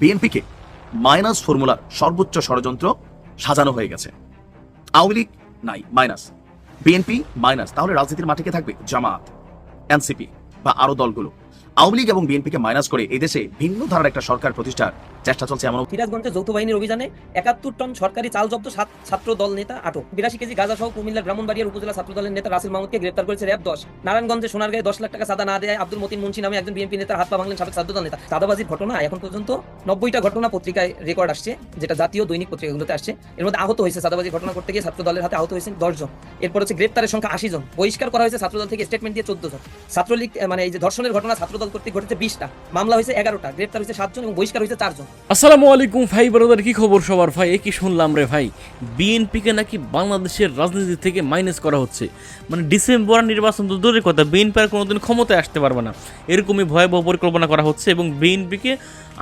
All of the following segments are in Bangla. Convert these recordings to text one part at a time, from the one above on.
বিএনপিকে মাইনাস ফর্মুলার সর্বোচ্চ ষড়যন্ত্র সাজানো হয়ে গেছে। আওয়ামী লীগ নাই, মাইনাস। বিএনপি মাইনাস, তাহলে রাজনীতির মাঠে কে থাকবে? জামাত এনসিপি বা আরও দলগুলো। আওয়ামী লীগ এবং বিএনপিকে মাইনাস করে এদেশে ভিন্ন ধারার একটা সরকার প্রতিষ্ঠার চেষ্টা চলছে এমন সিরাজগঞ্জে যৌথ বাহিনীর অভিযানে একাত্তর টন সরকারি চাল জব্দ সাত ছাত্র দল নেতা আটক। বিরাশি কেজি গাঁজা সহ কুমিল্লার ব্রাহ্মণবাড়িয়ার উপজেলা ছাত্র দলের নেতা রাসেল মাহমুদকে গ্রেপ্তার করেছে র্যাব দশ। নারায়ণগঞ্জে সোনারগাঁয়ে দশ লাখ টাকা সাদা না দেয় আব্দুল মতিন মুন্সি নামে একজন বিএনপি নেতার হাত পা ভাঙলেন সাবেক ছাত্র দল নেতা। সাদাবাজির ঘটনা এখন পর্যন্ত নব্বইটা ঘটনা পত্রিকায় রেকর্ড আসছে, যেটা জাতীয় দৈনিক পত্রিকাগুলোতে আসছে। এর মধ্যে আহত হয়েছে সাদাবাজির ঘটনা করতে গিয়ে ছাত্র দলের হাতে আহত হয়েছেন দশ জন। এরপর হচ্ছে গ্রেপ্তারের সংখ্যা আশি জন। বহিষ্কার করা হয়েছে ছাত্রদল থেকে স্টেটমেন্ট দিয়ে চোদ্দ জন। ছাত্রলীগ মানে এই যে ধর্ষণের ঘটনা ছাত্রদল কর্তৃক ঘটেছে বিশটা। মামলা হয়েছে এগারোটা। গ্রেপ্তার হয়েছে সাতজন এবং বহিষ্কার হয়েছে চারজন। আসসালামু আলাইকুম ভাই ব্রাদার, কি খবর সবার? ভাই একই শুনলাম রে ভাই? বিএনপিকে নাকি বাংলাদেশের রাজনীতি থেকে মাইনাস করা হচ্ছে। মানে ডিসেম্বর নির্বাচন তো দূরের কথা, বিএনপি আর কোনোদিন ক্ষমতায় আসতে পারবে না। এরকমই ভয়াবহ পরিকল্পনা করা হচ্ছে এবং বিএনপিকে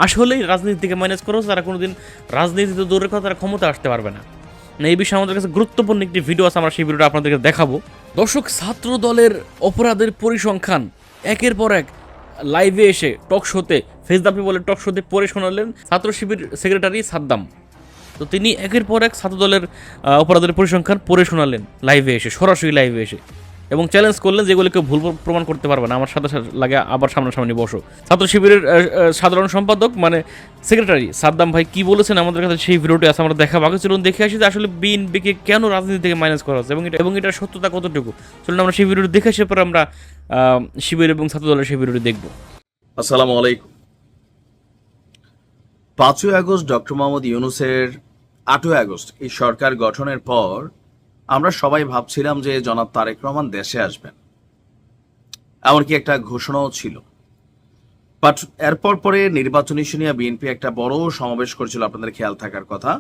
আসলেই রাজনীতি থেকে মাইনাস করা হচ্ছে তারা কোনোদিন রাজনীতি তো দূরের কথা, তারা ক্ষমতা আসতে পারবে না। না এই বিষয়ে আমাদের কাছে গুরুত্বপূর্ণ একটি ভিডিও আছে, আমরা সেই ভিডিওটা আপনাদেরকে দেখাবো। দর্শক ছাত্র দলের অপরাধের পরিসংখ্যান, একের পর এক লাইভে এসে টক শোতে ফেসদাপি বলে টক শোতে পড়ে শোনালেন ছাত্র শিবির সেক্রেটারি সাদ্দাম। তো তিনি একের পর এক ছাত্র দলের অপরাধের পরিসংখ্যান পড়ে শোনালেন লাইভে এসে, সরাসরি লাইভে এসে। এবং চ্যালেঞ্জ করলেন যেগুলোকে ভুল প্রমাণ করতে পারবে না। আমার সাথে লাগে আবার সামনাসামনি বসো। ছাত্র শিবিরের সাধারণ সম্পাদক মানে সেক্রেটারি সাদ্দাম ভাই কি বলেছেন আমাদের কাছে সেই ভিডিওটি আছে, আমরা দেখা বাকি চলুন দেখে আসি যে আসলে বিএনপিকে কেন রাজনীতি থেকে মাইনাস করা হচ্ছে এবং এটা এবং এটার সত্যতা কতটুকু। চলুন আমরা সেই ভিডিওটি দেখে আসে পরে আমরা শিবির এবং ছাত্র দলের সেই ভিডিওটি দেখব। আসসালামু আলাইকুম। পাঁচই আগস্ট ডক্টর মোহাম্মদ ইউনুসের আটই আগস্ট, এই সরকার গঠনের পর আমরা সবাই ভাবছিলাম যে জনাব তারেক রহমান দেশে আসবেন। এমনকি একটা ঘোষণাও ছিল। বাট এরপর পরে নির্বাচনী শুনিয়া বিএনপি একটা বড় সমাবেশ করেছিল, আপনাদের খেয়াল থাকার কথা।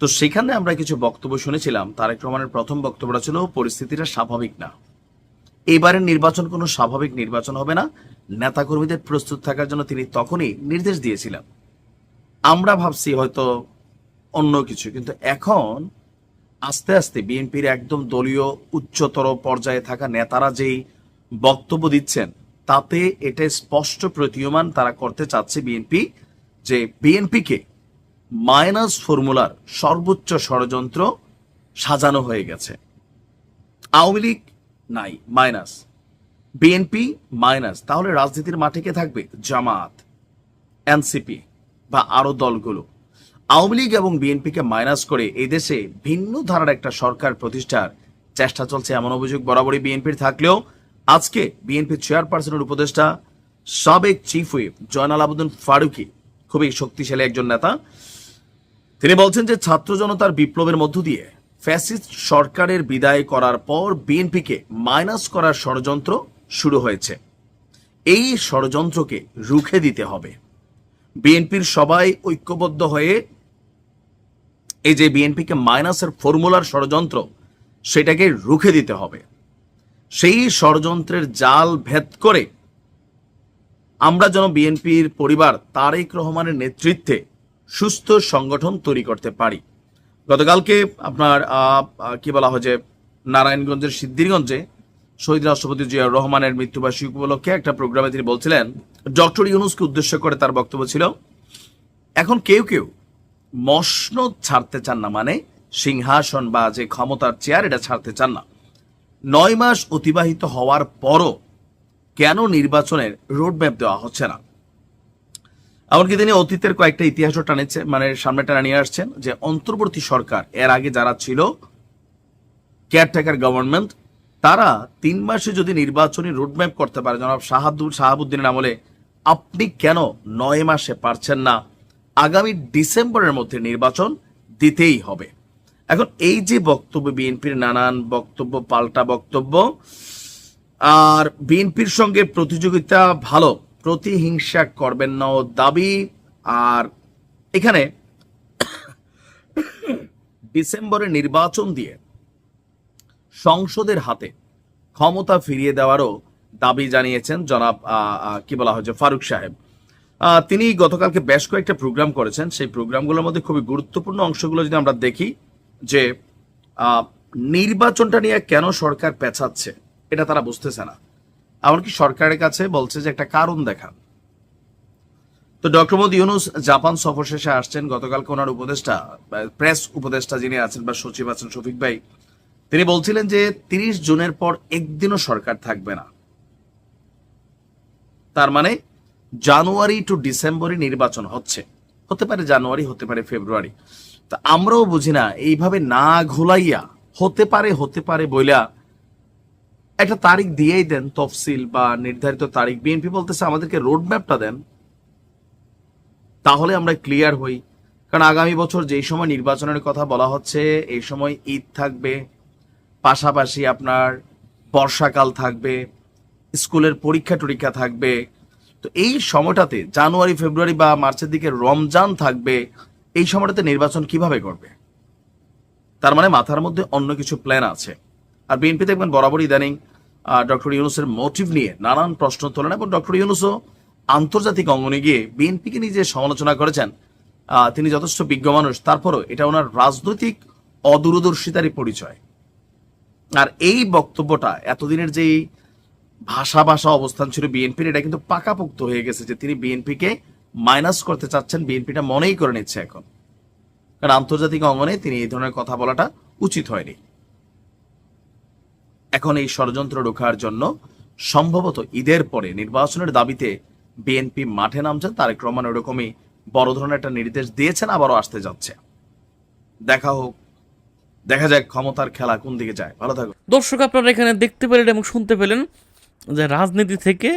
তো সেখানে আমরা কিছু বক্তব্য শুনেছিলাম, তারেক রহমানের প্রথম বক্তব্যটা ছিল, পরিস্থিতিটা স্বাভাবিক না। এবারের নির্বাচন কোনো স্বাভাবিক নির্বাচন হবে না। নেতাকর্মীদের প্রস্তুত থাকার জন্য তিনি তখনই নির্দেশ দিয়েছিলেন। আমরা ভাবছি হয়তো অন্য কিছু, কিন্তু এখন আস্তে আস্তে বিএনপির একদম দলীয় উচ্চতর পর্যায়ে থাকা নেতারা যেই বক্তব্য দিচ্ছেন, তাতে এটা স্পষ্ট প্রতীয়মান তারা করতে চাচ্ছে বিএনপি যে বিএনপিকে মাইনাস ফর্মুলার সর্বোচ্চ ষড়যন্ত্র সাজানো হয়ে গেছে। আওয়ামী লীগ নাই, মাইনাস। BNP minus. তাহলে রাজনীতির মাঠে কে থাকবে? জামাত, এনসিপি। বা আরও দলগুলো। আওয়ামী লীগ এবং বিএনপিকে মাইনাস করে এদেশে ভিন্ন ধারার একটা সরকার প্রতিষ্ঠার চেষ্টা চলছে এমন অভিযোগ বরাবরই বিএনপির থাকলেও আজকে বিএনপি চেয়ারপারসনের উপদেষ্টা, সাবেক চিফ হুইপ জয়নাল আবুদ্দিন ফারুকি, খুবই শক্তিশালী একজন নেতা, তিনি বলছেন যে ছাত্র জনতার বিপ্লবের মধ্য দিয়ে ফ্যাসিস্ট সরকারের বিদায় করার পর বিএনপিকে মাইনাস করার ষড়যন্ত্র শুরু হয়েছে। এই ষড়যন্ত্রকে রুখে দিতে হবে। বিএনপির সবাই ঐক্যবদ্ধ হয়ে এই যে বিএনপিকে মাইনাসের ফর্মুলার ষড়যন্ত্র, সেটাকে রুখে দিতে হবে। সেই ষড়যন্ত্রের জাল ভেদ করে আমরা যেন বিএনপির পরিবার তারেক রহমানের নেতৃত্বে সুস্থ সংগঠন তৈরি করতে পারি। গতকালকে আপনার কি বলা হয় যে নারায়ণগঞ্জের সিদ্ধিরগঞ্জে শহীদ রাষ্ট্রপতি জিয়াউর রহমানের মৃত্যুবার্ষিকী উপলক্ষে একটা প্রোগ্রামে তিনি বলছিলেন, ডক্টর ইউনুসকে উদ্দেশ্য করে তার বক্তব্য ছিল, এখন কেউ কেউ মসনদ ছাড়তে চান না মানে সিংহাসন বা যে ক্ষমতার চেয়ার এটা ছাড়তে চান না। নয় মাস অতিবাহিত হওয়ার পরও কেন নির্বাচনের রোডম্যাপ দেওয়া হচ্ছে না? এমনকি তিনি অতীতের কয়েকটা ইতিহাসও টানেছে মানে সামনে টানা নিয়ে আসছেন যে অন্তর্বর্তী সরকার এর আগে যারা ছিল কেয়ারটেকার গভর্নমেন্ট তারা তিন মাসে যদি নির্বাচনী রোডম্যাপ করতে পারে, জনাব শাহাদুল শাহাবুদ্দিনের আমলে, আপনি কেন নয় মাসে পারছেন না? আগামী ডিসেম্বরের মধ্যে নির্বাচন দিতেই হবে। এখন এই যে বক্তব্য, বিএনপির নানান বক্তব্য, পাল্টা বক্তব্য, আর বিএনপির সঙ্গে প্রতিযোগিতা ভালো, প্রতিহিংসা করবেন না ও দাবি, আর এখানে ডিসেম্বরে নির্বাচন দিয়ে সংসদের হাতে ক্ষমতা ফিরিয়ে দেওয়ারও দাবি জানিয়েছেন জনাব কি বলা হয় যে ফারুক সাহেব। তিনি গতকালকে বেশ কয়েকটা প্রোগ্রাম করেছেন। সেই প্রোগ্রামগুলোর মধ্যে খুবই গুরুত্বপূর্ণ অংশগুলো যদি আমরা দেখি যে নির্বাচনটা নিয়ে কেন সরকার পেছাচ্ছে এটা তারা বুঝতেছে না। এমনকি সরকারের কাছে বলছে যে একটা কারণ দেখান। তো ডক্টর মোদী ইউনুস জাপান সফর শেষে আসছেন। গতকালকে ওনার উপদেষ্টা, প্রেস উপদেষ্টা যিনি আছেন বা সচিব আছেন শফিক ভাই তিনি বলছিলেন যে তিরিশ জুনের পর একদিনও সরকার থাকবে না। তার মানে জানুয়ারি টু ডিসেম্বরে নির্বাচন হচ্ছে। হতে পারে জানুয়ারি, হতে পারে ফেব্রুয়ারি। তা আমরাও বুঝি না, এইভাবে না ঘোলাইয়া হতে পারে হতে পারে বইলা একটা তারিখ দিয়েই দেন তফসিল বা নির্ধারিত তারিখ। বিএনপি বলতেছে, আমাদেরকে রোড ম্যাপটা দেন, তাহলে আমরা ক্লিয়ার হই। কারণ আগামী বছর যেই সময় নির্বাচনের কথা বলা হচ্ছে, এই সময় ঈদ থাকবে পাশাপাশি আপনার বর্ষাকাল থাকবে, স্কুলের পরীক্ষা টরীক্ষা থাকবে। তো এই সময়টাতে জানুয়ারি, ফেব্রুয়ারি বা মার্চের দিকে রমজান থাকবে, এই সময়টাতে নির্বাচন কীভাবে করবে? তার মানে মাথার মধ্যে অন্য কিছু প্ল্যান আছে। আর বিএনপি দেখবেন বরাবরই ইদানিং ডক্টর ইউনুসের মোটিভ নিয়ে নানান প্রশ্ন তোলেন এবং ডক্টর ইউনুসও আন্তর্জাতিক অঙ্গনে গিয়ে বিএনপিকে নিজে সমালোচনা করেছেন তিনি যথেষ্ট বিজ্ঞ মানুষ, তারপরও এটা ওনার রাজনৈতিক অদূরদর্শিতারই পরিচয়। আর এই বক্তব্যটা, এতদিনের যেই ভাষা ভাষা অবস্থান ছিল বিএনপির, এটা কিন্তু পাকাপোক্ত হয়ে গেছে যে তিনি বিএনপিকে মাইনাস করতে চাচ্ছেন, বিএনপিটা মনেই করে নিচ্ছে এখন। কারণ আন্তর্জাতিক অঙ্গনে তিনি এই ধরনের কথা বলাটা উচিত হয়নি। এখন এই ষড়যন্ত্র রোখার জন্য সম্ভবত ঈদের পরে নির্বাচনের দাবিতে বিএনপি মাঠে নামছেন, তারেক রহমান ওরকমই বড় ধরনের একটা নির্দেশ দিয়েছেন, আবারও আসতে যাচ্ছে। দেখা হোক দেখা যাক ক্ষমতার খেলা কোন দিকে যায়। ভালো থাকো দর্শক, আপনারা এখানে দেখতে পেলেন এবং শুনতে পেলেন যে রাজনীতি থেকে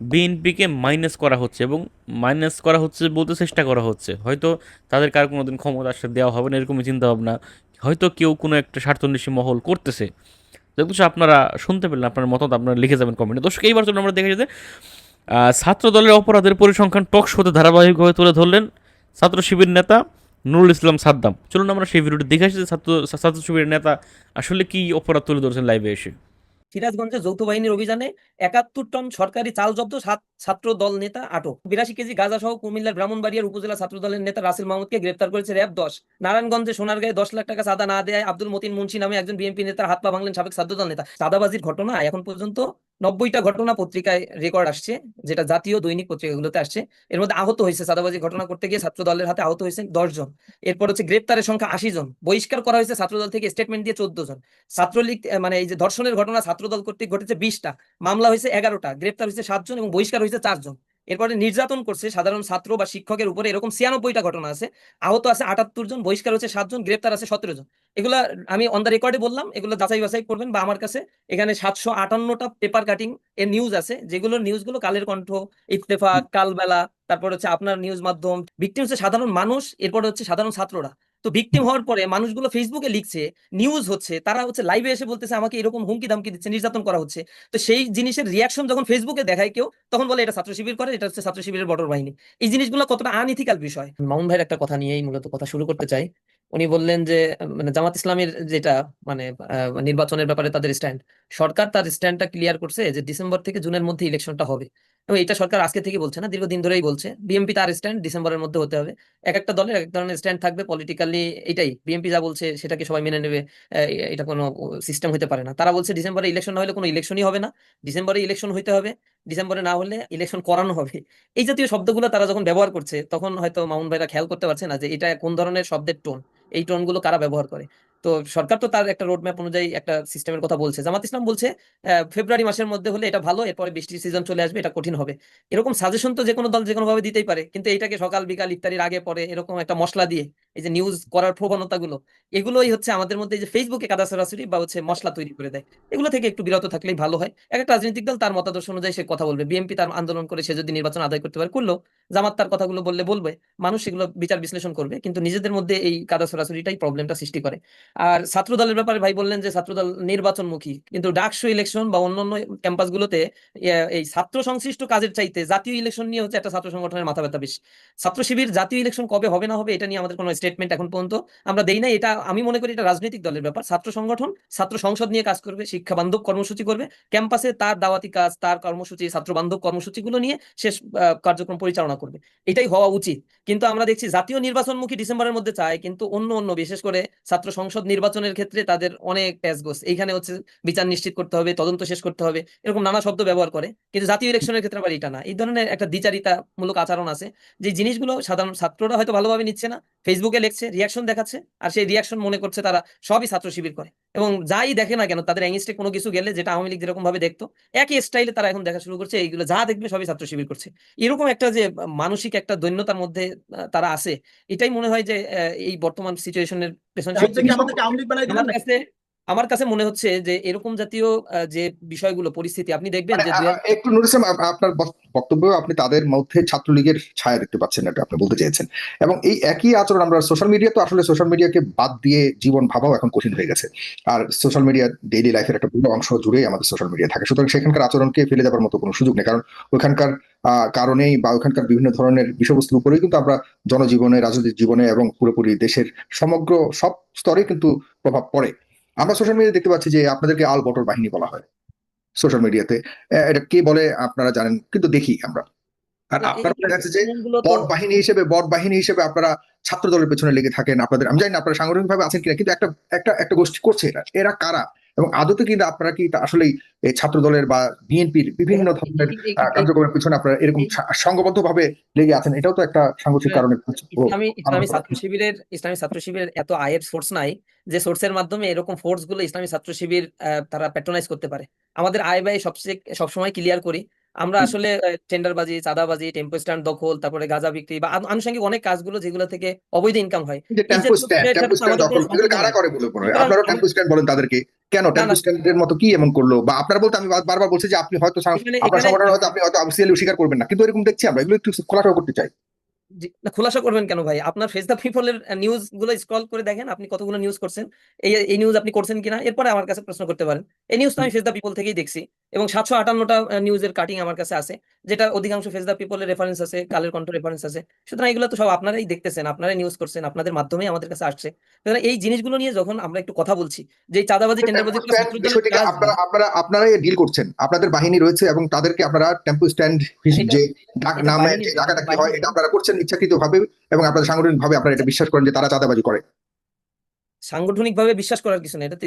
বিএনপিকে মাইনাস করা হচ্ছে এবং মাইনাস করা হচ্ছে বলতে চেষ্টা করা হচ্ছে। হয়তো তাদের কার কোনো দিন ক্ষমতা আসলে দেওয়া হবে না, এরকমই চিন্তা ভাবনা হয়তো কেউ কোনো একটা স্বার্থন্বেষী মহল করতেছে। যেহেতু আপনারা শুনতে পেলেন, আপনার মতামত আপনারা লিখে যাবেন কমেন্টে দর্শক, এইবার চলুন আমরা দেখেছি যে ছাত্র দলের অপরাধের পরিসংখ্যান টক শোতে ধারাবাহিকভাবে তুলে ধরলেন ছাত্র শিবির নেতা নুরুল ইসলাম সাদ্দাম। চলুন আমরা সেই ভিডিওটি দেখে আসি ছাত্র ছাত্র শিবিরের নেতা আসলে কি অপরাধ তুলে ধরেছেন লাইভে এসে। সিরাজগঞ্জে যৌথ বাহিনীর অভিযানে একাত্তর টন সরকারি চাল জব্দ, সাত ছাত্র দল নেতা আটক। বিরাশি কেজি গাঁজা সহ কুমিল্লার ব্রাহ্মণবাড়িয়ার উপজেলা ছাত্র দলের নেতা রাসেল মাহমুদকে গ্রেপ্তার করেছে র্যাব দশ। নারায়ণগঞ্জে সোনারগাঁয়ে দশ লাখ টাকা চাঁদা না দেয় আব্দুল মতিন মুন্সি নামে একজন বিএনপি নেতার হাত পা ভাঙলেন সাবেক ছাত্র দল নেতা। চাঁদাবাজির ঘটনা এখন পর্যন্ত নব্বইটা ঘটনা পত্রিকায় রেকর্ড আসছে, যেটা জাতীয় দৈনিক পত্রিকাগুলোতে আসছে। এর মধ্যে আহত হয়েছে সাদাবাজি ঘটনা করতে গিয়ে ছাত্র দলের হাতে আহত হয়েছে জন এরপর হচ্ছে গ্রেপ্তারের সংখ্যা আশি জন বহিষ্কার করা হয়েছে ছাত্রদল থেকে স্টেটমেন্ট দিয়ে চোদ্দ জন ছাত্রলীগ মানে এই যে ধর্ষণের ঘটনা ছাত্রদল কর্তৃক ঘটেছে বিশটা। মামলা হয়েছে এগারোটা। গ্রেপ্তার হয়েছে সাতজন এবং বহিষ্কার হয়েছে চারজন। এরপরে নির্যাতন করছে সাধারণ ছাত্র বা শিক্ষকের উপরে। এরকম ছিয়ানব্বইটা ঘটনা আছে। আহত আছে আটাত্তর জন, বহিষ্কার হচ্ছে সাতজন, গ্রেপ্তার আছে সতেরো জন। এগুলা আমি অন দ্য রেকর্ডে বললাম, এগুলো যাচাই বাছাই করবেন বা আমার কাছে এখানে সাতশো আটান্নটা পেপার কাটিং এর নিউজ আছে। যেগুলো নিউজগুলো কালের কণ্ঠ, ইত্তেফাক, কালবেলা, তারপর হচ্ছে আপনার নিউজ মাধ্যম ভিকটিম হচ্ছে সাধারণ মানুষ, এরপরে হচ্ছে সাধারণ ছাত্ররা। তো ভিকটিম হওয়ার পরে মানুষগুলো ফেসবুকে লিখছে নিউজ হচ্ছে, তারা হচ্ছে লাইভে এসে বলতেছে, আমাকে এরকম হুমকি দামকি দিচ্ছে, নির্যাতন করা হচ্ছে। তো সেই জিনিসের রিয়াকশন যখন ফেসবুকে দেখায় কেউ, তখন বলে, এটা ছাত্র শিবির করে, এটা হচ্ছে ছাত্র শিবিরের বটর বাহিনী। এই জিনিসগুলো কতটা আনইথিক্যাল বিষয়। মামুন ভাইয়ের একটা কথা নিয়েই মূলত কথা শুরু করতে চাই। উনি বললেন যে মানে জামাত ইসলামের যেটা মানে নির্বাচনের ব্যাপারে তাদের স্ট্যান্ড সরকার তার স্ট্যান্ডটা ক্লিয়ার করছে যে ডিসেম্বর থেকে জুনের মধ্যে ইলেকশনটা হবে। এটা সরকার আজকে থেকে বলছে না, দীর্ঘদিন ধরেই বলছে। বিএনপি তার স্ট্যান্ড ডিসেম্বরের মধ্যে হতে হবে। এক একটা দলের এক ধরনের স্ট্যান্ড থাকবে পলিটিক্যালি এটাই। বিএনপি যা বলছে সেটাকে সবাই মেনে নেবে এটা কোনো সিস্টেম হতে পারে না। তারা বলছে ডিসেম্বরে ইলেকশন না হলে কোনো ইলেকশনই হবে না। ডিসেম্বরে ইলেকশন হইতে হবে। ডিসেম্বরে না হলে ইলেকশন করানো হবে। এই জাতীয় শব্দগুলো তারা যখন ব্যবহার করছে, তখন হয়তো মামুন ভাইরা খেয়াল করতে পারছে না যে এটা কোন ধরনের শব্দের টোন এই টোনগুলো কারা ব্যবহার করে? তো সরকার তো তার একটা রোডম্যাপ অনুযায়ী একটা সিস্টেমের কথা বলছে। জামাত ইসলাম বলছে ফেব্রুয়ারি মাসের মধ্যে হলে এটা ভালো, এরপরে বৃষ্টির সিজন চলে আসবে, এটা কঠিন হবে। এরকম সাজেশন তো যে কোনো দল যে কোনো ভাবে দিতেই পারে, কিন্তু এটাকে সকাল বিকাল ইফতারির আগে পরে এরকম একটা মশলা দিয়ে এই যে নিউজ করার প্রবণতাগুলো, এগুলোই হচ্ছে আমাদের মধ্যে যে ফেসবুকে কাদা সরাসরি বা হচ্ছে মশলা তৈরি করে দেয়। এগুলো থেকে একটু বিরত থাকলেই ভালো হয়। এক একটা রাজনৈতিক দল তার মতাদর্শ অনুযায়ী সে কথা বলবে। বিএনপি তার আন্দোলন করে সে যদি নির্বাচন আদায় করতে পারে করল জামাত তার কথাগুলো বললে বলবে, মানুষ সেগুলো বিচার বিশ্লেষণ করবে। কিন্তু নিজেদের মধ্যে এই কাদা সরাসরিটাই প্রবলেমটা সৃষ্টি করে। আর ছাত্র দলের ব্যাপারে ভাই বললেন যে ছাত্রদল নির্বাচনমুখী, কিন্তু ডাকসু ইলেকশন বা অন্যান্য ক্যাম্পাসগুলোতে এই ছাত্র সংশ্লিষ্ট কাজের চাইতে জাতীয় ইলেকশন নিয়ে হচ্ছে একটা ছাত্র সংগঠনের মাথা ব্যথা বেশি। ছাত্র শিবির জাতীয় ইলেকশন কবে হবে না হবে এটা নিয়ে আমাদের কোনো স্টেটমেন্ট এখন পর্যন্ত আমরা দেই না এটা আমি মনে করি এটা রাজনৈতিক দলের ব্যাপার। ছাত্র সংগঠন, ছাত্র সংসদ নিয়ে কাজ করবে, শিক্ষা বান্ধব কর্মসূচি করবে। ক্যাম্পাসে তার দাওয়াতি কাজ, তার কর্মসূচি, ছাত্র বান্ধব কর্মসূচিগুলো নিয়ে শেষ কার্যক্রম পরিচালনা করবে। এটাই হওয়া উচিত। কিন্তু আমরা দেখছি জাতীয় নির্বাচনমুখী ডিসেম্বরের মধ্যে চায়, কিন্তু অন্য অন্য, বিশেষ করে ছাত্র সংসদ নির্বাচনের ক্ষেত্রে তাদের অনেক প্যাসগোস এইখানে হচ্ছে বিচার নিশ্চিত করতে হবে, তদন্ত শেষ করতে হবে, এরকম নানা শব্দ ব্যবহার করে। কিন্তু জাতীয় ইলেকশনের ক্ষেত্রে আবার এটা না। এই ধরনের একটা দ্বিচারিতামূলক আচরণ আছে। যে জিনিসগুলো সাধারণ ছাত্ররা হয়তো ভালোভাবে নিচ্ছে না। ফেসবুকে লেখছে রিয়াকশন দেখাচ্ছে আর সেই রিয়াকশন মনে করছে তারা সবই ছাত্র শিবির করে। এবং যাই দেখে না কেন তাদের অ্যাংস্টে কোনো কিছু গেলে যেটা আওয়ামী লীগ যেরকম ভাবে দেখতো একই স্টাইলে তারা এখন দেখা শুরু করছে এইগুলো যা দেখবে সবই ছাত্র শিবির করছে। এরকম একটা যে মানসিক একটা দৈন্যতার মধ্যে তারা আছে এটাই মনে হয় যে এই বর্তমান সিচুয়েশনের পেছনে আমার কাছে মনে হচ্ছে যে এরকম জাতীয় যে বিষয়গুলো পরিস্থিতি আপনি দেখবেন মানে যে একটু নুর ইসলাম আপ- আপনার বক্তব্য আপনি তাদের মধ্যে ছাত্রলীগের ছায়া দেখতে পাচ্ছেন এটা আপনি বলতে চেয়েছেন। এবং এই একই আচরণ আমরা সোশ্যাল মিডিয়া তো আসলে সোশ্যাল মিডিয়াকে বাদ দিয়ে জীবন ভাবাও এখন কঠিন হয়ে গেছে। আর সোশ্যাল মিডিয়া ডেইলি লাইফের একটা বড় অংশ জুড়েই আমাদের সোশ্যাল মিডিয়া থাকে। সুতরাং সেখানকার আচরণকে ফেলে যাবার মতো কোনো সুযোগ নেই। কারণ ওইখানকার কারণেই বা ওইখানকার বিভিন্ন ধরনের বিষয়বস্তুর উপরেই কিন্তু আমরা জনজীবনে রাজনৈতিক জীবনে এবং পুরোপুরি দেশের সমগ্র সব স্তরে কিন্তু প্রভাব পড়ে। আমরা সোশ্যাল মিডিয়া দেখতে পাচ্ছি যে আপনাদেরকে আল বটল বাহিনী বলা হয়। সোশ্যাল মিডিয়াতে এটা কে বলে আপনারা জানেন কিন্তু দেখি আমরা। আর আপনারা দেখা যে বট বাহিনী হিসেবে বট বাহিনী হিসেবে আপনারা ছাত্র দলের পেছনে লেগে থাকেন। আপনাদের আমি জানি না আপনারা সাংগঠনিক ভাবে আছেন কিনা কিন্তু একটা একটা একটা গোষ্ঠী করছে এরা। এরা কারা? এবং আদতে কিন্তু আপনারা কি আসলে আসলেই ছাত্র দলের বা বিএনপির বিভিন্ন ধরনের এই- আহ, কার্যক্রমের পিছনে আপনারা এরকম সংঘবদ্ধ ভাবে লেগে আছেন এটাও তো একটা সাংঘর্ষিক কারণে ইসলামী ইসলামী ছাত্র শিবিরের ইসলামী ছাত্র শিবিরের এত আয়ের সোর্স নাই যে সোর্সের মাধ্যমে এরকম ফোর্সগুলো ইসলামী ছাত্র শিবির তারা প্যাট্রোনাইজ করতে পারে। আমাদের আয় ব্যয় সবচেয়ে সবসময় ক্লিয়ার করি। আমরা। আসলে টেন্ডারবাজি চাঁদাবাজি টেম্পো স্ট্যান্ড দখল তারপরে গাঁজা বিক্রি বা আনুষঙ্গিক অনেক কাজগুলো যেগুলো থেকে অবৈধ ইনকাম হয়। মনে আপনারা টেম্পো স্ট্যান্ড বলেন তাদেরকে। কেন? না, টেম্পো স্ট্যান্ডের মতো কি এমন করল? বা আপনারা বলতে আমি বারবার বলছি যে আপনি হয়তো আপনার সংগঠন হয়তো আপনি হয়তো অফিসিয়ালি স্বীকার করবেন না। কিন্তু এরকম দেখছি আমরা। এগুলো একটু খোলাসা করতে চাই। না, খোলাসা করবেন কেন ভাই? আপনার ফেস দ্য পিপলের নিউজগুলো স্ক্রল করে দেখেন আপনি কতগুলো নিউজ করছেন। এই এই নিউজ আপনি করছেন কিনা? এরপরে আমার কাছে প্রশ্ন করতে পারেন। এই নিউজ তো আমি ফেস দ্য পিপল থেকেই দেখছি। এবং সাতশো আটান্নটা নিউজের কাটিং আমার কাছে আছে যেটা অধিকাংশ ফেস দ্য পিপলের রেফারেন্স আছে কালের কণ্ঠ রেফারেন্স আছে। সুতরাং এগুলো তো সব আপনারাই দেখতেছেন আপনারাই নিউজ করছেন আপনাদের মাধ্যমেই আমাদের কাছে আসছে। সুতরাং এই জিনিসগুলো নিয়ে যখন আমরা একটু কথা বলছি যে চাঁদাবাজি টেন্ডারবাজি আপনারা আপনারা আপনারাই ডিল করছেন। আপনাদের বাহিনী রয়েছে এবং তাদেরকে আপনারা টেম্পো স্ট্যান্ড যে ডাক নামে ডাকাডাকি হয় এটা আপনারা করছেন ইচ্ছাকৃত ভাবে এবং আপনারা সাংগঠনিক ভাবে আপনারা এটা বিশ্বাস করেন যে তারা চাঁদাবাজি করে। সাংগঠনিক ভাবে বিশ্বাস করার কিছু না এটা তো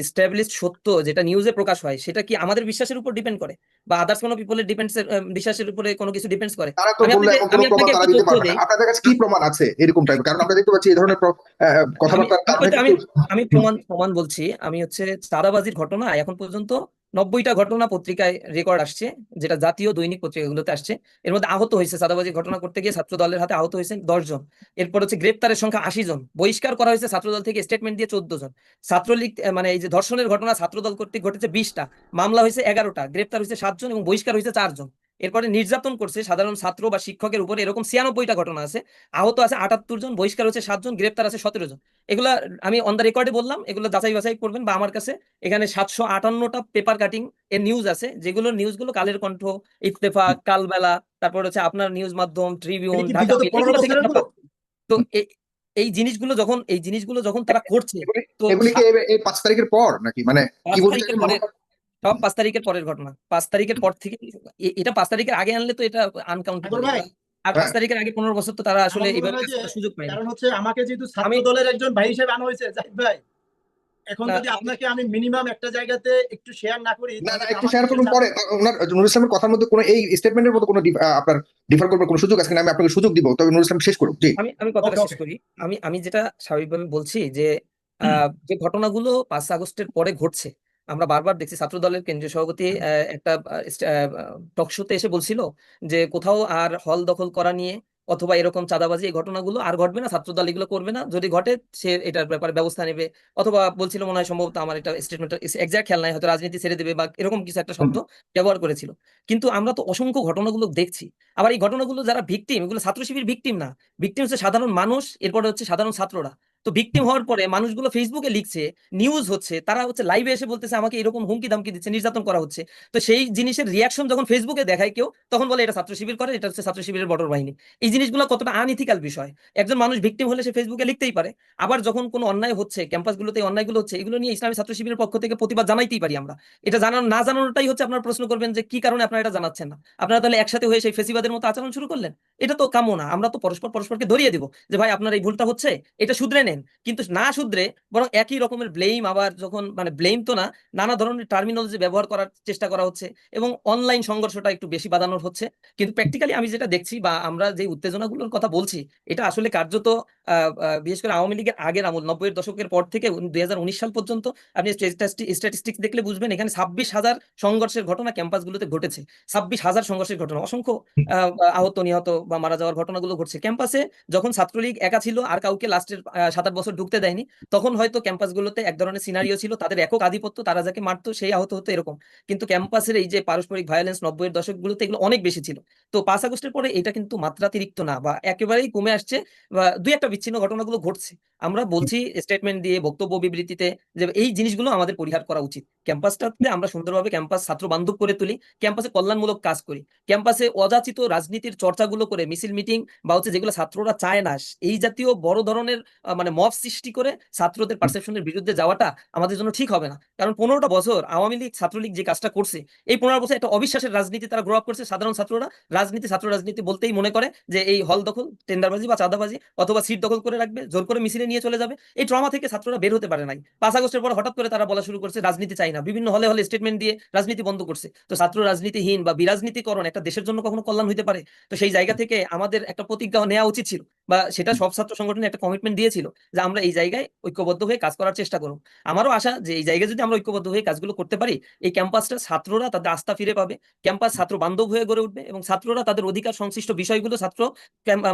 সত্য যেটা নিউজে প্রকাশ হয় সেটা কি আমাদের বিশ্বাসের উপর ডিপেন্ড করে? বা আদার্স কোনো পিপলের ডিপেন্ডস বিশ্বাসের উপরে কোনো কিছু ডিপেন্ডস করে? তারা তো আমি বললে কোনো প্রমাণ তারা দিতে পারবে না। আপনাদের কাছে কি প্রমাণ আছে এরকম টাইপ কারণ আমরা দেখতে পাচ্ছি এই ধরনের হয়তো আমি আমি প্রমাণ প্রমাণ বলছি আমি হচ্ছে চাঁদাবাজির ঘটনা এখন পর্যন্ত নব্বইটা ঘটনা পত্রিকায় রেকর্ড আসছে, যেটা জাতীয় দৈনিক পত্রিকাগুলোতে আসছে। এর মধ্যে আহত হয়েছে সাদাবাজি ঘটনা করতে গিয়ে ছাত্র দলের হাতে আহত হয়েছে দশজন। এরপর হচ্ছে গ্রেপ্তারের সংখ্যা আশি জন বহিষ্কার করা হয়েছে ছাত্রদল থেকে স্টেটমেন্ট দিয়ে চোদ্দ জন ছাত্রলীগ মানে এই যে ধর্ষণের ঘটনা ছাত্রদল কর্তৃক ঘটেছে বিশটা। মামলা হয়েছে এগারোটা। গ্রেপ্তার হয়েছে সাতজন এবং বহিষ্কার হয়েছে চারজন। এরপরে নির্যাতন করছে সাধারণ ছাত্র বা শিক্ষকের উপরে এরকম ছিয়ানব্বইটা ঘটনা আছে আহত আছে আটাত্তর জন বহিষ্কার হয়েছে সাতজন গ্রেপ্তার আছে সতেরো জন এগুলো আমি অন দ্য রেকর্ডে বললাম এগুলো যাচাই বাছাই করবেন বা আমার কাছে এখানে সাতশো আটান্নটা পেপার কাটিং এর নিউজ আছে যেগুলো নিউজগুলো কালের কণ্ঠ ইত্তেফাক কালবেলা তারপর হচ্ছে আপনার নিউজ মাধ্যম ট্রিবিউন ঢাকা বিগত মেল, 15 এগুলো থেকে বছরের আমরা মতো? পাচ্ছি। তো এই জিনিসগুলো যখন এই জিনিসগুলো যখন তারা করছে তো এগুলি কি এই- তারিখের পর নাকি মানে কি বলতে সব পাঁচ তারিখের পরের ঘটনা। পাঁচ তারিখের পর থেকে এটা পাঁচ তারিখের আগে আনলে তো এটা আনকাউন্টেবল আর পাঁচ হ্যাঁ। তারিখের আগে পনেরো বছর তো তারা আসলে এইভাবে সুযোগ পায়নি। কারণ হচ্ছে আমাকে যেহেতু ছাত্র আমি- দলের একজন ভাই হিসেবে আনা হয়েছে জাহিদ ভাই। এখন যদি আমি- আপনাকে আমি মিনিমাম একটা জায়গাতে একটু শেয়ার না করি না না একটু শেয়ার করুন পরে। ওনার নুরুল ইসলামের কথার মধ্যে কোনো এই স্টেটমেন্টের মতো কোনো আপনার ডিফার করবার কোনো সুযোগ? আছে কিনা আমি আপনাকে সুযোগ দিব তবে নুরুল ইসলাম শেষ জি। আমি আমি কথাটা শেষ করি। আমি আমি যেটা স্বাভাবিকভাবে বলছি যে আহ, যে ঘটনাগুলো পাঁচ আগস্টের পরে ঘটছে আমরা বারবার দেখছি ছাত্র দলের কেন্দ্রীয় সভাপতি একটা টক শোতে এসে বলছিল যে কোথাও আর হল দখল করা নিয়ে অথবা এরকম চাঁদাবাজি এই ঘটনাগুলো আর ঘটবে না ছাত্র দল এগুলো করবে না। যদি ঘটে সে এটার ব্যাপারে ব্যবস্থা নেবে। অথবা বলছিল মনে হয় সম্ভবত আমার এটা স্টেটমেন্ট এক্সাক্ট খেয়াল নাই হয়তো রাজনীতি ছেড়ে দেবে বা এরকম কিছু একটা শব্দ ব্যবহার করেছিল। কিন্তু আমরা তো অসংখ্য ঘটনাগুলো দেখছি। আবার এই ঘটনাগুলো যারা ভিকটিম এগুলো ছাত্র শিবির ভিকটিম না। ভিকটিম হচ্ছে সাধারণ মানুষ এরপরে হচ্ছে সাধারণ ছাত্ররা। তো ভিকটিম হওয়ার পরে মানুষগুলো ফেসবুকে লিখছে নিউজ হচ্ছে, তারা হচ্ছে লাইভে এসে বলতেছে, আমাকে এরকম হুমকি দামকি দিচ্ছে, নির্যাতন করা হচ্ছে। তো সেই জিনিসের রিয়াকশন যখন ফেসবুকে দেখায় কেউ, তখন বলে, এটা ছাত্র শিবির করে, এটা হচ্ছে ছাত্র শিবিরের বটর বাহিনী। এই জিনিসগুলো কতটা আনইথিক্যাল বিষয়। একজন মানুষ ভিকটিম হলে সে ফেসবুকে লিখতেই পারে। আবার যখন কোনো অন্যায় হচ্ছে ক্যাম্পাসগুলোতে অন্যায়গুলো হচ্ছে, এগুলো নিয়ে ইসলামী ছাত্র শিবিরের পক্ষ থেকে প্রতিবাদ জানাইতেই পারি আমরা। এটা জানানো, না জানানোটাই হচ্ছে আপনার প্রশ্ন করবেন যে, কি কারণে আপনারা এটা জানাচ্ছেন না? আপনারা তাহলে একসাথে হয়ে সেই ফেসিবাদের মতো আচরণ শুরু করলেন? এটা তো কাম্য না, আমরা তো পরস্পর পরস্পরকে ধরিয়ে দিব যে, ভাই, আপনার এই ভুলটা হচ্ছে, এটা শুধরে নেন কিন্তু না শুধরে বরং একই রকমের ব্লেম আবার যখন মানে ব্লেম তো না নানা ধরনের টার্মিনোলজি ব্যবহার করার চেষ্টা করা হচ্ছে এবং অনলাইন সংঘর্ষটা একটু বেশি বাড়ানোর হচ্ছে। কিন্তু প্র্যাকটিক্যালি আমি যেটা দেখছি বা আমরা যে উত্তেজনাগুলোর কথা বলছি এটা আসলে কার্যত বিশেষ করে আওয়ামী লীগের আগের আমল নব্বইয়ের দশকের পর থেকে দু হাজার উনিশ সাল পর্যন্ত আপনি স্ট্যাটিস্টিক্স দেখলে বুঝবেন এখানে ছাব্বিশ হাজার সংঘর্ষের ঘটনা ক্যাম্পাসগুলোতে ঘটেছে। ছাব্বিশ হাজার সংঘর্ষের ঘটনা অসংখ্য আহ, আহত নিহত বা মারা যাওয়ার ঘটনাগুলো ঘটছে। ক্যাম্পাসে যখন ছাত্রলীগ একা ছিল আর কাউকে লাস্টের সাত আট বছর ঢুকতে দেয়নি। তখন হয়তো ক্যাম্পাসগুলোতে এক ধরনের সিনারিও ছিল, তাদের একক আধিপত্য, তারা যাকে মারতো সেই আহত হতো এরকম। কিন্তু ক্যাম্পাসের এই যে পারস্পরিক ভায়োলেন্স নব্বইয়ের দশকগুলোতে এগুলো অনেক বেশি ছিল। তো পাঁচ আগস্টের পরে এটা কিন্তু মাত্রাতিরিক্ত না বা একেবারেই কমে আসছে বা দুই একটা বিচ্ছিন্ন ঘটনাগুলো ঘটছে। আমরা বলছি স্টেটমেন্ট দিয়ে, বক্তব্য বিবৃতিতে যে এই জিনিসগুলো আমাদের পরিহার করা উচিত। ক্যাম্পাসটাতে আমরা সুন্দরভাবে ক্যাম্পাস ছাত্র বান্ধব করে তুলি, ক্যাম্পাসে কল্যাণমূলক কাজ করি, ক্যাম্পাসে অযাচিত রাজনীতির চর্চাগুলো করে, মিছিল, মিটিং বা হচ্ছে যেগুলো ছাত্ররা চায় না, এই জাতীয় বড় ধরনের মানে মব সৃষ্টি করে ছাত্রদের পারসেপশনের বিরুদ্ধে যাওয়াটা আমাদের জন্য ঠিক হবে না। কারণ পনেরোটা বছর আওয়ামী লীগ ছাত্রলীগ যে কাজটা করছে এই পনেরো বছর একটা অবিশ্বাসের রাজনীতি তারা গ্রো আপ করছে। সাধারণ ছাত্ররা রাজনীতি ছাত্র রাজনীতি বলতেই মনে করে যে এই হল দখল টেন্ডারবাজি বা চাঁদাবাজি অথবা সিট দখল করে রাখবে জোর করে মিছিলে নিয়ে চলে যাবে। এই ট্রমা থেকে ছাত্ররা বের হতে পারে নাই। পাঁচ আগস্টের পর হঠাৎ করে তারা বলা শুরু করছে রাজনীতি চাই না। বিভিন্ন হলে হলে স্টেটমেন্ট দিয়ে রাজনীতি বন্ধ করছে। তো ছাত্র রাজনীতিহীন বা বিরাজনীতিকরণ একটা দেশের জন্য কখনো কল্যাণ হতে পারে? তো সেই জায়গা থেকে আমাদের একটা প্রতিজ্ঞা নেওয়া উচিত ছিল। বা সেটা সব ছাত্র সংগঠনে একটা কমিটমেন্ট দিয়েছিল যে আমরা এই জায়গায় ঐক্যবদ্ধ হয়ে কাজ করার চেষ্টা করব। আমারও আশা যে এই জায়গায় যদি আমরা ঐক্যবদ্ধ হয়ে কাজগুলো করতে পারি, এই ক্যাম্পাসটা ছাত্ররা তাদের আস্থা ফিরে পাবে। ক্যাম্পাস ছাত্র বান্ধব হয়ে গড়ে উঠবে এবং ছাত্ররা তাদের অধিকার সংশ্লিষ্ট বিষয়গুলো ছাত্র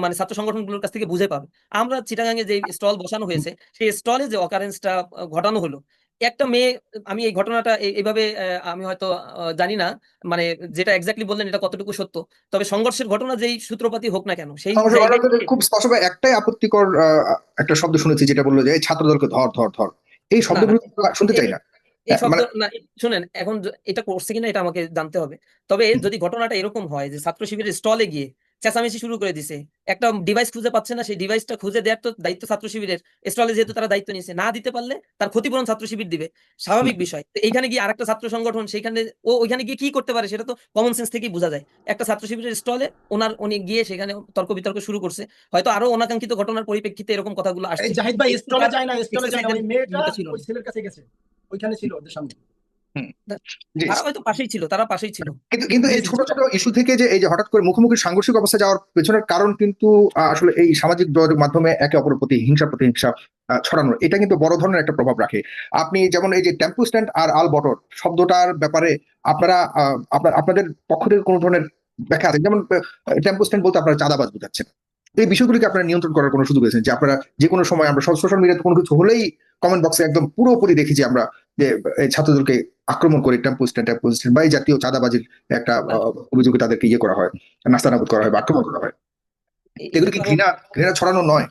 মানে ছাত্র সংগঠনগুলোর কাছ থেকে বুঝে পাবে। আমরা চিটাগাঙ্গে যে স্টল বসানো হয়েছে, সেই স্টলে যে অকারেন্সটা ঘটানো হলো একটা মেয়ে আমি এই ঘটনাটা এইভাবে আমি হয়তো জানি না। মানে যেটা এক্স্যাক্টলি বললেন এটা কতটুকু সত্য? তবে সংঘর্ষের ঘটনা যেই সূত্রপাতি হোক না কেন সেই খুব স্পষ্টভাবে একটাই আপত্তিকর একটা শব্দ শুনেছি যেটা বলল যে ছাত্রদলকে ধর ধর ধর। এই শব্দগুলো শুনতে চাই না। এই শব্দ মানে- না শুনেন এখন এটা করছে কিনা এটা আমাকে জানতে হবে। তবে যদি ঘটনাটা এরকম হয় যে ছাত্র শিবিরের স্টলে গিয়ে চেঁচামেচি শুরু করে দিছে। একটা ডিভাইস খুঁজে পাচ্ছে না সেই ডিভাইসটা খুঁজে দেওয়ার তো দায়িত্ব ছাত্র শিবিরের। স্টলে যেহেতু তারা দায়িত্ব নিয়েছে না দিতে পারলে তার ক্ষতিপূরণ ছাত্র শিবির দিবে। স্বাভাবিক বিষয়। তো এইখানে গিয়ে আরেকটা ছাত্র সংগঠন সেখানে ও ওইখানে গিয়ে কি করতে পারে সেটা তো কমন সেন্স থেকেই বোঝা যায়। একটা ছাত্র শিবিরের স্টলে ওনার উনি গিয়ে সেখানে তর্ক বিতর্ক শুরু করছে। হয়তো আরও অনাকাঙ্ক্ষিত ঘটনার পরিপ্রেক্ষিতে এরকম কথাগুলো আসছে। জাহিদ ভাই স্টলে যায় না স্টলে যায় না ওই মেয়েটা ওই ছেলের কাছে গেছে। ওইখানে ছিল ওদের সামনে। তারা হয়তো পাশেই ছিল তারা পাশেই ছিল। কিন্তু কিন্তু এই ছোট ছোট ইস্যু থেকে যে এই যে হঠাৎ করে মুখোমুখি সাংঘর্ষিক অবস্থা যাওয়ার পেছনের কারণ কিন্তু আসলে এই সামাজিক যোগাযোগ মাধ্যমে একে অপরের প্রতি হিংসা প্রতিহিংসা ছড়ানোর এটা কিন্তু বড় ধরনের একটা প্রভাব রাখে। আপনি যেমন এই যে টেম্পো স্ট্যান্ড আর আল বটর শব্দটার ব্যাপারে আপনারা আপনার আপনাদের পক্ষ থেকে কোনো ধরনের ব্যাখ্যা আছে? যেমন টেম্পো স্ট্যান্ড বলতে আপনারা চাঁদাবাজ বোঝাচ্ছেন। এই বিষয়গুলিকে আপনারা নিয়ন্ত্রণ করার কোনো সুযোগ রয়েছে? যে আপনারা যে কোনো সময় আমরা সব সোশ্যাল মিডিয়াতে কোনো কিছু হলেই কমেন্ট বক্সে একদম পুরোপুরি দেখি যে আমরা যে ছাত্রদেরকে আক্রমণ করে টেম্পো স্ট্যান্ড টেম্পো স্ট্যান্ড বা এই জাতীয় চাঁদাবাজির একটা অভিযোগে তাদেরকে ইয়ে করা হয় নাস্তানাবুদ করা হয় বা আক্রমণ করা হয়। এগুলো কি ঘৃণা ঘৃণা ছড়ানো নয়?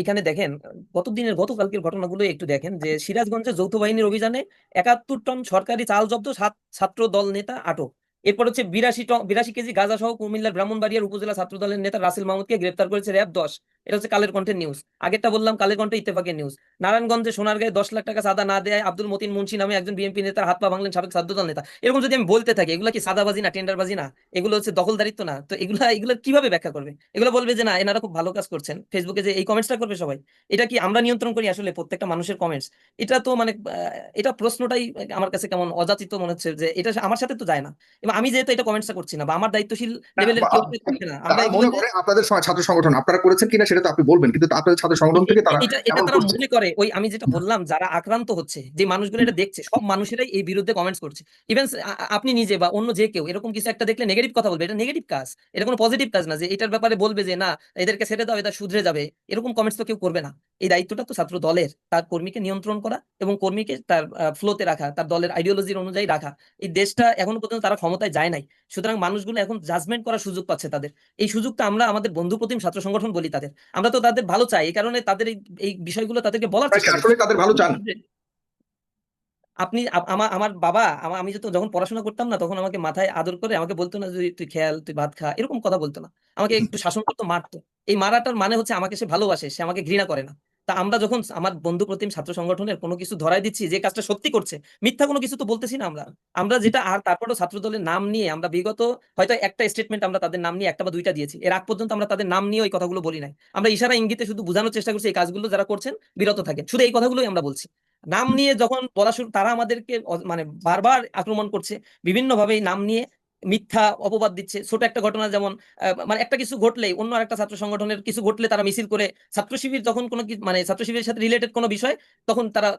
এখানে দেখেন গত দিনের গতকালকের ঘটনাগুলো একটু দেখেন যে সিরাজগঞ্জে যৌথ বাহিনীর অভিযানে একাত্তর টন সরকারি চাল জব্দ সাত ছাত্র দল নেতা আটক। এরপর হচ্ছে বিরাশি বিরাশি কেজি গাঁজা সহ কুমিল্লার ব্রাহ্মণবাড়িয়ার উপজেলা ছাত্র দলের নেতা রাসেল মাহমুদকে গ্রেপ্তার করেছে র্যাব দশ। এটা হচ্ছে কালের কণ্ঠের নিউজ আগেরটা বললাম, কালের কণ্ঠে ইত্তেফাকের নিউজ নারায়ণগঞ্জে সোনারগাঁয়ে দশ লাখ টাকা সাদা না দেয় আব্দুল মতিন মুন্সি নামে একজন বিএনপি নেতার হাত পা ভাঙলেন সাবেক ছাত্র দল নেতা। এরকম যদি আমি বলতে থাকি, এগুলো কি সাদাবাজি না টেন্ডারবাজি না? এগুলো হচ্ছে দখলদারিত্ব না। তো এগুলা এগুলো কীভাবে ব্যাখ্যা করবে? এগুলো বলবে যে, না, এনারা খুব ভালো কাজ করছেন। ফেসবুকে যে এই কমেন্টসটা করবে সবাই। এটা কি আমরা নিয়ন্ত্রণ করি আসলে প্রত্যেকটা মানুষের কমেন্টস এটা তো মানে এটা প্রশ্নটাই আমার কাছে কেমন অযাচিত মনে হচ্ছে যে, এটা আমার সাথে তো যায় না। আমি যেহেতু এটা কমেন্টসটা করছি না বা আমার দায়িত্বশীল লেভেলের কেউ করছে না আমরা মনে করে আপনাদের ছাত্র সংগঠন আপনারা করেছেন কিনা সেটা তো আপনি বলবেন কিন্তু আপনাদের ছাত্র সংগঠন থেকে তারা এটা এটা তারা মনে করে ওই আমি যেটা বললাম যারা আক্রান্ত হচ্ছে যে মানুষগুলো এটা দেখছে সব মানুষেরাই এই বিরুদ্ধে কমেন্টস করছে। ইভেন আপনি নিজে বা অন্য যে কেউ এরকম কিছু একটা দেখলে নেগেটিভ কথা বলবে এটা নেগেটিভ কাজ। এটা কোনো পজিটিভ কাজ না যে এটার ব্যাপারে বলবে যে না এদেরকে ছেড়ে দাও এটা শুধরে যাবে। এরকম কমেন্টস তো কেউ করবে না। এই দায়িত্বটা তো ছাত্র দলের তার কর্মীকে নিয়ন্ত্রণ করা এবং কর্মীকে তার ফ্লোতে রাখা তার দলের আইডিওলজির অনুযায়ী রাখা। এই দেশটা এখনও পর্যন্ত তারা ক্ষমতায় যায় নাই। সুতরাং মানুষগুলো এখন জাজমেন্ট করার সুযোগ পাচ্ছে তাদের। এই সুযোগটা আমরা আমাদের বন্ধু প্রতিম ছাত্র সংগঠন বলি তাদের। আমরা তো তাদের ভালো চাই। এই কারণে তাদের এই বিষয়গুলো তাদেরকে বলার চেষ্টা তাদের ভালো চান। আপনি আমার আমার বাবা আমি তো যখন পড়াশোনা করতাম না তখন আমাকে মাথায় আদর করে আমাকে বলতো না যে তুই খেয়াল তুই ভাত খা এরকম কথা বলতো না। আমাকে একটু শাসন করতো মারতো। এই মারাটার মানে হচ্ছে আমাকে সে ভালোবাসে সে আমাকে ঘৃণা করে না। তা আমরা যখন আমার বন্ধু প্রতিম ছাত্র সংগঠনের কোনো কিছু ধরাই দিচ্ছি, যে কাজটা সত্যি করছে, মিথ্যা কোনো কিছু তো বলতেছি না আমরা। আমরা যেটা আর তারপরেও ছাত্র দলের নাম নিয়ে আমরা বিগত হয়তো একটা স্টেটমেন্ট আমরা তাদের নাম নিয়ে একটা বা দুইটা দিয়েছি। এর আগ পর্যন্ত আমরা তাদের নাম নিয়ে ওই কথাগুলো বলি নাই। আমরা ইশারা ইঙ্গিতে শুধু বোঝানোর চেষ্টা করছি এই কাজগুলো যারা করছেন বিরত থাকেন। শুধু এই কথাগুলোই আমরা বলছি। নাম নিয়ে যখন বলা শুরু, তারা আমাদেরকে মানে বারবার আক্রমণ করছে বিভিন্ন ভাবে নাম নিয়ে মিথ্যা অপবাদ দিচ্ছে ছোট একটা ঘটনা যেমন মানে একটা কিছু ঘটলেই অন্য একটা ছাত্র সংগঠনের কিছু ঘটলে তারা মিছিল করে ছাত্র শিবির যখন কোনো মানে ছাত্র শিবিরের সাথে রিলেটেড কোনো বিষয় তখন তারা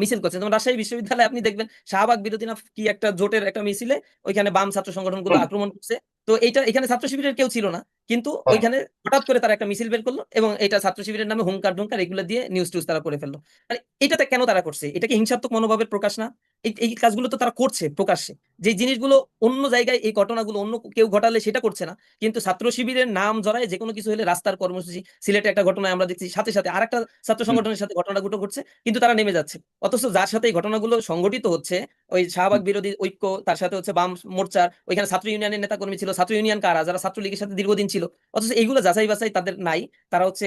মিছিল করছে যেমন রাজশাহী বিশ্ববিদ্যালয়ে আপনি দেখবেন শাহবাগ বিরোধী না কি একটা জোটের একটা মিছিলে ওইখানে বাম ছাত্র সংগঠনগুলো। আক্রমণ করছে তো এইটা এখানে ছাত্র শিবিরের কেউ ছিল না কিন্তু ওইখানে হঠাৎ করে তারা একটা মিছিল বের করল এবং এটা ছাত্র শিবিরের নামে হুঙ্কার ঢুঙ্কার এগুলো দিয়ে নিউজ টিউজ তারা করে ফেলল। মানে এটাতে কেন তারা করছে? এটা কি হিংসাত্মক মনোভাবের প্রকাশ না? এই কাজগুলো তো তারা করছে প্রকাশ্যে। যে জিনিসগুলো অন্য জায়গায় এই ঘটনাগুলো অন্য কেউ ঘটালে সেটা করছে না কিন্তু ছাত্র শিবিরের নাম জড়ায় যে কোনো কিছু হলে রাস্তার কর্মসূচি সিলেটে একটা ঘটনায় আমরা দেখছি সাথে সাথে আরেকটা ছাত্র সংগঠনের সাথে ঘটনাগুলো ঘটছে কিন্তু তারা নেমে যাচ্ছে। অথচ যার সাথে এই ঘটনাগুলো সংগঠিত হচ্ছে ওই শাহবাগ বিরোধী ঐক্য তার সাথে হচ্ছে বাম মোর্চার ওইখানে ছাত্র ইউনিয়নের নেতা কর্মী ছিল ছাত্র ইউনিয়ন কারা যারা ছাত্রলীগের সাথে দীর্ঘদিন ছিল অথচ এইগুলো যাচাই বাছাই তাদের নাই তারা হচ্ছে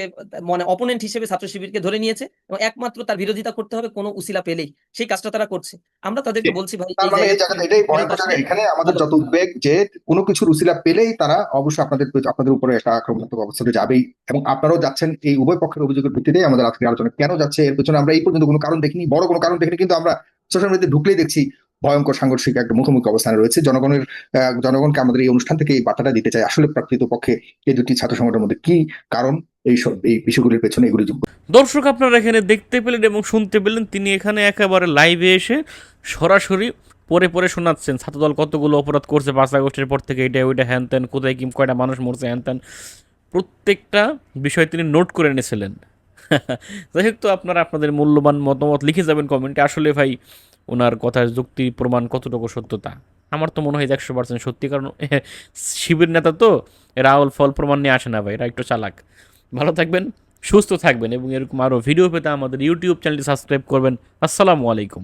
মানে অপোনেন্ট হিসেবে ছাত্র শিবিরকে ধরে নিয়েছে এবং একমাত্র তার বিরোধিতা করতে হবে কোনো উসিলা পেলেই সেই কাজটা তারা করছে। আমরা তাদেরকে বলছি ভাই মানে এখানে আমাদের যত উদ্বেগ যে কোনো কিছুর উসিলা পেলেই তারা অবশ্যই আপনাদের আপনাদের উপরে একটা আক্রমণাত্মক অবস্থাতে যাবেই। এবং আপনারাও যাচ্ছেন এই উভয় পক্ষের অভিযোগের ভিত্তিতেই আমাদের আজকের আলোচনা। কেন যাচ্ছে? এর পেছনে আমরা এই পর্যন্ত কোনো কারণ দেখিনি বড় কোনো কারণ দেখিনি কিন্তু আমরা সোশ্যাল মিডিয়াতে ঢুকলেই দেখছি ভয়ঙ্কর সাংঘর্ষিক একটা মুখোমুখি অবস্থানে রয়েছে। জনগণের জনগণকে আমাদের এই অনুষ্ঠান থেকে এই বার্তাটা দিতে চাই আসলে প্রকৃত পক্ষে এই দুটি ছাত্র সংগঠনের মধ্যে কি কারণ এই এই বিষয়গুলির পেছনে এগুলি দর্শক, আপনারা এখানে দেখতে পেলেন এবং শুনতে পেলেন তিনি এখানে একেবারে লাইভে এসে সরাসরি পরে পরে শোনাচ্ছেন। ছাত্রদল কতগুলো অপরাধ করছে পাঁচ আগস্টের পর থেকে, এটা ওইটা হ্যান ত্যান, কোথায় কি কয়টা মানুষ মরছে, হ্যান ত্যান। প্রত্যেকটা বিষয় তিনি নোট করে এনেছিলেন। যাই হোক তো আপনারা আপনাদের মূল্যবান মতামত লিখে যাবেন কমেন্টে। আসলে ভাই, ওনার কথার যুক্তি প্রমাণ কতটুকু সত্যতা? আমার তো মনে হয় একশো পার্সেন্ট সত্যি, কারণ শিবির নেতা তো রাহুল ফল প্রমাণ নিয়ে আসে না ভাই, এরা একটু চালাক। ভালো থাকবেন, সুস্থ থাকবেন এবং এরকম আরও ভিডিও পেতে আমাদের ইউটিউব চ্যানেলটি সাবস্ক্রাইব করবেন। আসসালামু আলাইকুম।